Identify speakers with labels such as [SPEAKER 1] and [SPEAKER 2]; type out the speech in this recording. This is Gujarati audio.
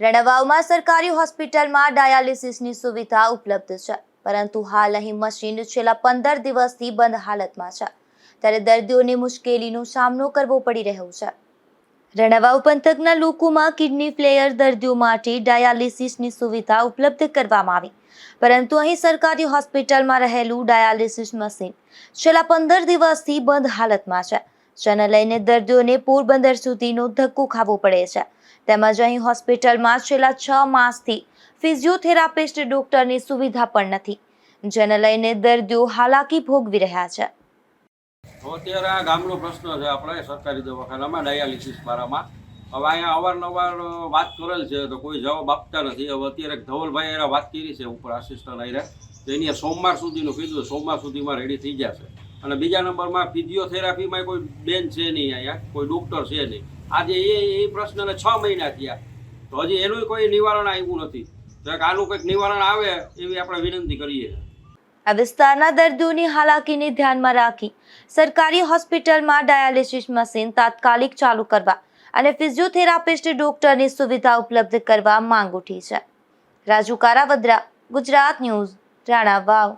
[SPEAKER 1] રણવાવમાં સરકારી હોસ્પિટલમાં ડાયાલિસિસની સુવિધા ઉપલબ્ધ છે, પરંતુ હાલ અહીં મશીન છેલ્લા પંદર દિવસથી બંધ હાલતમાં છે. ત્યારે દર્દીઓને મુશ્કેલીનો સામનો કરવો પડી રહ્યો છે. રણવાવ પંથકના લોકોમાં કિડની ફ્લેયર દર્દીઓ માટે ડાયાલિસિસની સુવિધા ઉપલબ્ધ કરવામાં આવી. પરંતુ અહીં સરકારી હોસ્પિટલમાં રહેલું ડાયાલિસિસ મશીન છેલ્લા પંદર દિવસથી બંધ હાલતમાં છે. જેને લઈને દર્દીઓને પોરબંદર સુધીનો ધક્કો ખાવો પડે છે. તેમજ અહીં હોસ્પિટલમાં છેલ્લા છ માસથી ફિઝિયોથેરાપિસ્ટ ડોક્ટરની સુવિધા પણ નથી. જેને લઈને દર્દીઓ હાલાકી ભોગવી રહ્યા છે.
[SPEAKER 2] અત્યારે આ ગામનો પ્રશ્ન છે આપણે સરકારી દવાખાનામાં, ડાયાલિસિસ વાળામાં. હવે અહીંયા અવારનવાર વાત કરેલ છે, તો કોઈ જવાબ આપતા નથી. હવે અત્યારે ધવલભાઈ એરા વાત કરી છે, ઉપર આસિસ્ટન્ટ આવીને તો એની સોમવાર સુધીનું કીધું, સોમવાર સુધીમાં રેડી થઈ જશે. અને બીજા નંબરમાં ફિઝિયોથેરાપીમાં કોઈ બેન છે નહીં અહીંયા, કોઈ ડૉક્ટર છે નહીં. આજે એ એ પ્રશ્નને છ મહિના થયા. તો હજી એનું કોઈ નિવારણ આવ્યું નથી. તો આનું કંઈક નિવારણ આવે એવી આપણે વિનંતી કરીએ.
[SPEAKER 1] આ વિસ્તારના દર્દીઓની હાલાકીને ધ્યાનમાં રાખી સરકારી હોસ્પિટલમાં ડાયાલિસિસ મશીન તાત્કાલિક ચાલુ કરવા અને ફિઝિયોથેરાપિસ્ટ ડોક્ટરની સુવિધા ઉપલબ્ધ કરવા માંગ ઉઠી છે. રાજુ કારાવદ્રા, ગુજરાત ન્યૂઝ રાણા વાવ